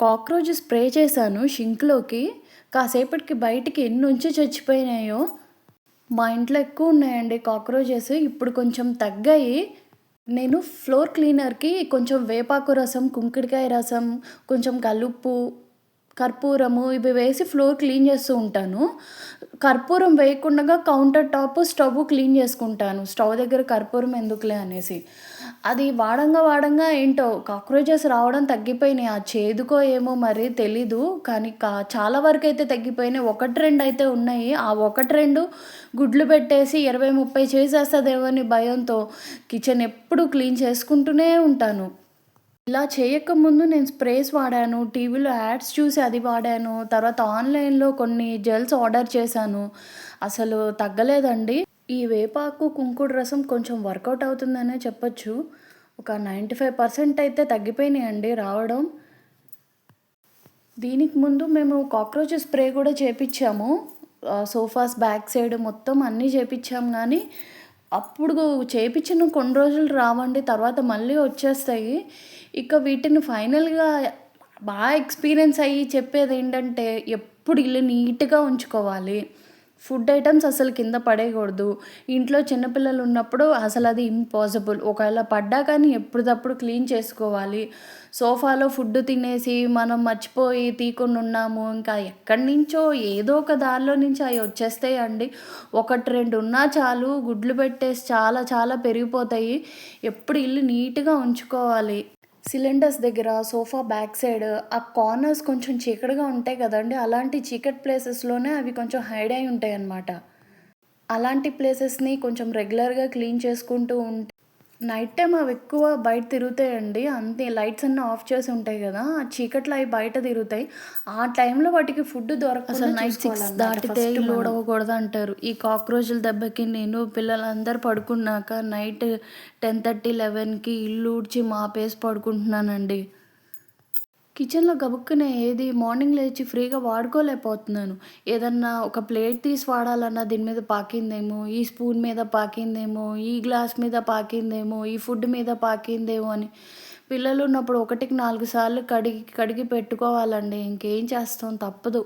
Cockroach spray చేశాను షింక్లోకి. కాసేపటికి బయటికి ఎన్ని ఉంచి చచ్చిపోయినాయో? మా ఇంట్లో ఎక్కువ ఉన్నాయండి కాక్రోచెస్ ఇప్పుడు కొంచెం తగ్గాయి. నేను ఫ్లోర్ క్లీనర్కి కొంచెం వేపాకు రసం కుంకుడికాయ రసం కొంచెం కలుపు కర్పూరము ఇవి వేసి ఫ్లోర్ క్లీన్ చేస్తూ ఉంటాను. కర్పూరం వేయకుండా కౌంటర్ టాప్ స్టవ్ క్లీన్ చేసుకుంటాను. స్టవ్ దగ్గర కర్పూరం ఎందుకులే అనేసి. అది వాడంగా వాడంగా ఏంటో కాక్రోచెస్ రావడం తగ్గిపోయినాయి. ఆ చేదుకో ఏమో మరి తెలీదు. కానీ కా చాలా వరకు అయితే తగ్గిపోయినాయి. ఒకటి రెండు అయితే ఉన్నాయి. ఆ ఒకటి రెండు గుడ్లు పెట్టేసి ఇరవై ముప్పై చేసేస్తుందేమో అని భయంతో కిచెన్ ఎప్పుడు క్లీన్ చేసుకుంటూనే ఉంటాను. ఇలా చేయకముందు నేను స్ప్రేస్ వాడాను టీవీలో యాడ్స్ చూసి అది వాడాను తర్వాత ఆన్లైన్లో కొన్ని జెల్స్ ఆర్డర్ చేశాను. అసలు తగ్గలేదండి. ఈ వేపాకు కుంకుడు రసం కొంచెం వర్కౌట్ అవుతుందనే చెప్పొచ్చు. ఒక నైంటీ ఫైవ్ పర్సెంట్ అయితే తగ్గిపోయినాయండి రావడం. దీనికి ముందు మేము కాక్రోచ్ స్ప్రే కూడా చేపించాము. సోఫాస్ బ్యాక్ సైడ్ మొత్తం అన్నీ చేపించాము కానీ అప్పుడు చేపించిన కొన్ని రోజులు రావండి తర్వాత మళ్ళీ వచ్చేస్తాయి. ఇక వీటిని ఫైనల్గా బాగా ఎక్స్పీరియన్స్ అయ్యి చెప్పేది ఏంటంటే ఎప్పుడు ఇల్లు నీట్గా ఉంచుకోవాలి. ఫుడ్ ఐటమ్స్ అసలు కింద పడేయకూడదు. ఇంట్లో చిన్నపిల్లలు ఉన్నప్పుడు అసలు అది ఇంపాసిబుల్ ఒకవేళ పడ్డా కానీ ఎప్పటికప్పుడు క్లీన్ చేసుకోవాలి. సోఫాలో ఫుడ్ తినేసి మనం మర్చిపోయి తీకుండా ఉన్నాము. ఇంకా ఎక్కడి నుంచో ఏదో ఒక దారిలో నుంచి అవి వచ్చేస్తాయి అండి. ఒకటి రెండు ఉన్నా చాలు. గుడ్లు పెట్టేసి చాలా చాలా పెరిగిపోతాయి. ఎప్పుడు ఇల్లు నీట్గా ఉంచుకోవాలి. సిలిండర్స్ దగ్గర సోఫా బ్యాక్ సైడ్ ఆ కార్నర్స్ కొంచెం చీకటిగా ఉంటాయి కదండి. అలాంటి చీకటి ప్లేసెస్లోనే అవి కొంచెం హైడ్ అయి ఉంటాయి అన్నమాట అలాంటి ప్లేసెస్ని కొంచెం రెగ్యులర్గా క్లీన్ చేసుకుంటూ ఉంటే నైట్ టైం అవి ఎక్కువ బయట తిరుగుతాయండి. అంతే లైట్స్ అన్నీ ఆఫ్ చేసి ఉంటాయి కదా. ఆ చీకట్లో అవి బయట తిరుగుతాయి. ఆ టైంలో వాటికి ఫుడ్ దొరక అసలు నైట్ సిక్స్ దాటితే ఉడవకూడదు అంటారు. ఈ కాక్రోచ్ల దెబ్బకి నేను పిల్లలందరూ పడుకున్నాక నైట్ టెన్ థర్టీ లెవెన్కి ఇల్లు ఊడ్చి మాపేసి పడుకుంటున్నానండి. కిచెన్లో గబుక్కునే ఏది మార్నింగ్ లేచి ఫ్రీగా వాడుకోలేకపోతున్నాను. ఏదన్నా ఒక ప్లేట్ తీసి వాడాలన్నా దీని మీద పాకిందేమో ఈ స్పూన్ మీద పాకిందేమో ఈ గ్లాస్ మీద పాకిందేమో ఈ ఫుడ్ మీద పాకిందేమో అని. పిల్లలు ఉన్నప్పుడు ఒకటికి నాలుగు సార్లు కడిగి కడిగి పెట్టుకోవాలండి. ఇంకేం చేస్తాం? తప్పదు.